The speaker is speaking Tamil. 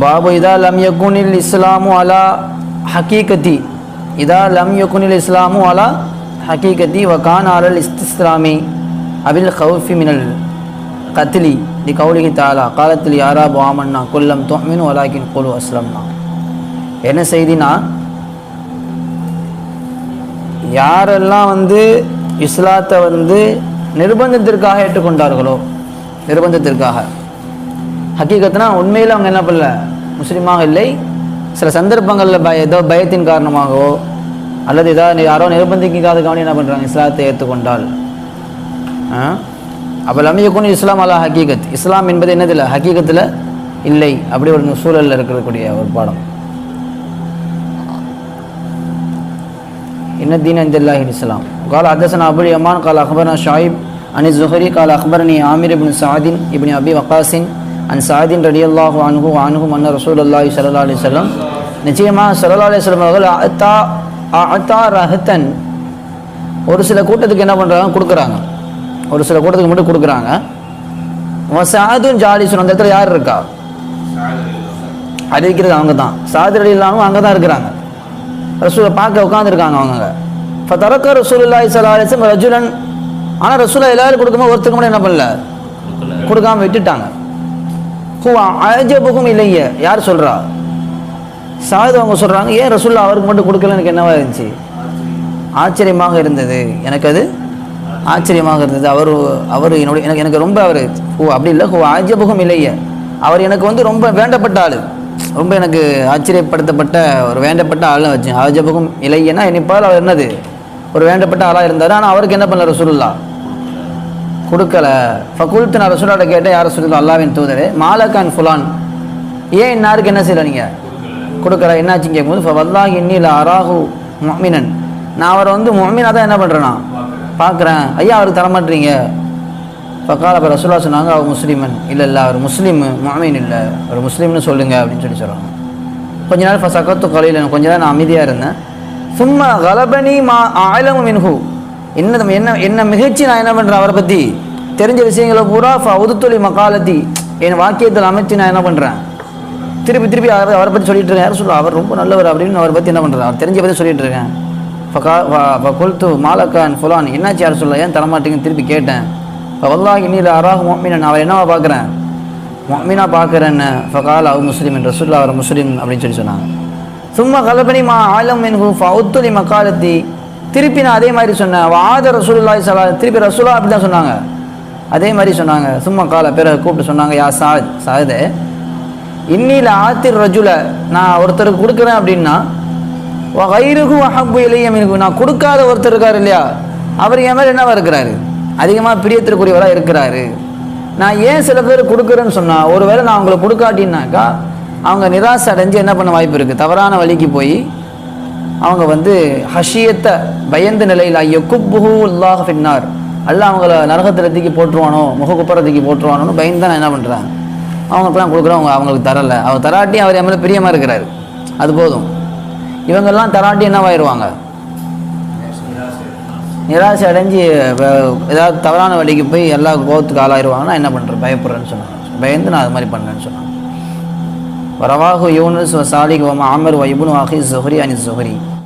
பாபு இதா லம் யகுனில் இஸ்லாமு அலா ஹக்கீகதி இதா லம் யகுனில் இஸ்லாமு அலா ஹக்கீகத்தி வகான் அலல் இஸ்திஸ்லாமி அபில் ஹவுஃபி மினல் கத்லி தி கௌலிகி தாலா காலத்தில் யாரா பாமன்னா குல்லம் தொமின் வலாக்கின் குழு அஸ்லம்னா என்ன செய்தினா யாரெல்லாம் வந்து இஸ்லாத்தை வந்து நிர்பந்தத்திற்காக ஏற்றுக்கொண்டார்களோ நிர்பந்தத்திற்காக. ஹக்கீகத்னா உண்மையில் அவங்க என்ன பண்ணல முஸ்லீமாக இல்லை சில சந்தர்ப்பங்களில் பய ஏதோ பயத்தின் காரணமாகவோ அல்லது ஏதாவது யாரோ நிர்பந்திக்காத கவனி என்ன பண்ணுறாங்க இஸ்லாத்தை ஏற்றுக்கொண்டால் அப்போ லம்யக்குன் இஸ்லாம் அல்லா ஹக்கீகத் இஸ்லாம் என்பது என்னதில்லை ஹக்கீகத்தில் இல்லை அப்படி ஒரு சூழலில் இருக்கக்கூடிய ஒரு பாடம் إن الدين عند الله الإسلام قال حدثنا أبو اليمان قال أخبرنا شعيب عن الزهري قال أخبرني عامر بن سعد بن أبي وقاص அன் சாதின் ரடி அல்லாஹு அணுகு அண்ண மன்னர் ரசூல் அல்லாஹி சல்லா நிச்சயமாக சல்லா அலிஸ்லம் அவர்கள் அத்தா அத்தா ரஹத்தன் ஒரு சில கூட்டத்துக்கு என்ன பண்ணுறாங்க கொடுக்குறாங்க. ஒரு சில கூட்டத்துக்கு மட்டும் கொடுக்குறாங்க. சாதும் ஜாலிசன் அந்த இடத்துல யார் இருக்கா? அறிவிக்கிறது அவங்க தான். சாதி அடி இல்லாமல் அங்கே தான் இருக்கிறாங்க. ரசூலை பார்க்க உட்காந்துருக்காங்க அவங்க இப்போ தரக்க ரசூலுல்லாஹி சலாஹ் ரஜுலன். ஆனால் ரசூலா எல்லாரும் கொடுக்கும்போது ஒருத்தருக்கு மட்டும் என்ன பண்ணல? கொடுக்காம விட்டுட்டாங்க. ஹூவா அஜபுகும் இல்லையே. யார் சொல்கிறா சாது அவங்க சொல்கிறாங்க ஏன் ரசுல்லா அவருக்கு மட்டும் கொடுக்கல எனக்கு என்னவா இருந்துச்சு? ஆச்சரியமாக இருந்தது. எனக்கு அது ஆச்சரியமாக இருந்தது. அவர் அவர் என்னுடைய எனக்கு எனக்கு ரொம்ப அவர் ஹூ அப்படி இல்லை ஹூ ஆஜபுகம் இல்லையே. அவர் எனக்கு வந்து ரொம்ப வேண்டப்பட்ட ஆள். ரொம்ப எனக்கு ஆச்சரியப்படுத்தப்பட்ட ஒரு வேண்டப்பட்ட ஆள்னு வச்சேன் ஆஜபுகம் இல்லையன்னா என்னைப்பால் அவர் என்னது? ஒரு வேண்டப்பட்ட ஆளாக இருந்தார். ஆனால் அவருக்கு என்ன பண்ணல ரசூலுல்லா கொடுக்கல. ஃபகுல்த்து நான் ரசூலாட்ட கேட்டேன் யார் ரசூலுல்லா? அல்லாவின் தூதரே. மாலக்கான் ஃபுலான். ஏன் இன்னாருக்கு என்ன செய்யல நீங்கள் கொடுக்கல. என்னாச்சுன்னு கேட்கும்போது வல்லாஹ் இன்னில அராகு மொமினன் நான் அவரை வந்து மொமினாக தான் என்ன பண்ணுறேன்னா பார்க்குறேன். ஐயா அவருக்கு தரமாட்டீங்க ஃபக்கால் அப்போ ரசூலா சொன்னாங்க அவர் முஸ்லீமன். இல்லை இல்லை அவர் முஸ்லீம். மாமீன் இல்லை. அவர் முஸ்லீம்னு சொல்லுங்க அப்படின்னு சொல்லி சொல்கிறாங்க கொஞ்ச நேரம் இப்போ அக்கத்து கலையில் கொஞ்ச நேரம் நான் அமைதியாக இருந்தேன். சும்மா கலபனி மா ஆயிலமும் மின்ஹு. என்ன என்ன என்ன மிகச்சி நான் என்ன பண்ணுறேன் அவரை பற்றி தெரிஞ்ச விஷயங்களை பூரா உதுத்தொலி மக்காலத்தி என் வாக்கியத்தில் அமைச்சு நான் என்ன பண்ணுறேன் திருப்பி திருப்பி அவர் அவரை பற்றி சொல்லிட்டு இருக்கேன். யாரும் சொல்லுவா அவர் ரொம்ப நல்லவர் அப்படின்னு அவரை பற்றி என்ன பண்ணுறேன் அவர் தெரிஞ்ச பற்றி சொல்லிட்டு இருக்கேன். இப்போ கொல்த்து மாலக்கான் ஃபுலான். என்னாச்சு யார் சொல்ல? ஏன் தரமாட்டேங்கன்னு திருப்பி கேட்டேன். இப்போ வல்லாஹ் இன்னில் அராக மொமினன் அவர் என்னவா பார்க்குறேன் மொமினா பார்க்குறேன்னு ஃபகால் அவர் முஸ்லீம் என்ற ரசூல்லா அவர் முஸ்லீம் அப்படின்னு சொல்லி சொன்னாங்க. சும்மா கலபனி மா ஆலம் என் ஃபவுத்துலி மக்காலத்தி திருப்பி நான் அதே மாதிரி சொன்னேன். வாத ரசூலுல்லாஹி சலா திருப்பி ரசூலா அப்படி தான் சொன்னாங்க. அதே மாதிரி சொன்னாங்க. சும்மா காலை பிறகு கூப்பிட்டு சொன்னாங்க யா சாத் சாதே இன்னில ஆத்திர் ரஜுல நான் ஒருத்தருக்கு கொடுக்குறேன் அப்படின்னா வயிறுகு அஹப்பு இலையம் எனக்கு நான் கொடுக்காத ஒருத்தர் இருக்கார் இல்லையா? அவர் என் மேலே என்னவா இருக்கிறாரு? அதிகமாக பிரியத்திற்குரியவராக இருக்கிறாரு. நான் ஏன் சில பேர் கொடுக்குறேன்னு சொன்னால் ஒருவேளை நான் அவங்களை கொடுக்காட்டின்னாக்கா அவங்க நிராசை அடைஞ்சு என்ன பண்ண வாய்ப்பு இருக்குது தவறான வழிக்கு போய் அவங்க வந்து ஹஷியத்தை பயந்த நிலையில் ஐயோ குப்புஹூ உல்லாஹ் பின்னார் அல்ல அவங்கள நரகத்தில் தூக்கி போட்டுருவானோ முகக்குப்புற தூக்கி போட்டுருவானோன்னு பயந்து தான் நான் என்ன பண்ணுறாங்க அவங்களுக்குலாம் கொடுக்குறவங்க அவங்களுக்கு தரலை. அவர் தராட்டி அவர் என் மேலே பிரியமாக இருக்கிறாரு. அது போதும். இவங்கெல்லாம் தராட்டி என்னவாயிருவாங்க நிராசை அடைஞ்சு ஏதாவது தவறான வழிக்கு போய் எல்லா கோபத்துக்கு ஆளாயிருவாங்கன்னா என்ன பண்ணுறேன் பயப்படுறேன்னு சொன்னாங்க. பயந்து நான் அது மாதிரி பண்ணேன்னு சொன்னாங்க. வரவாகு யூனஸ் சாலிக் வமா ஆமர் வைபுன் வாஹி சுஹரி அனி சுஹரி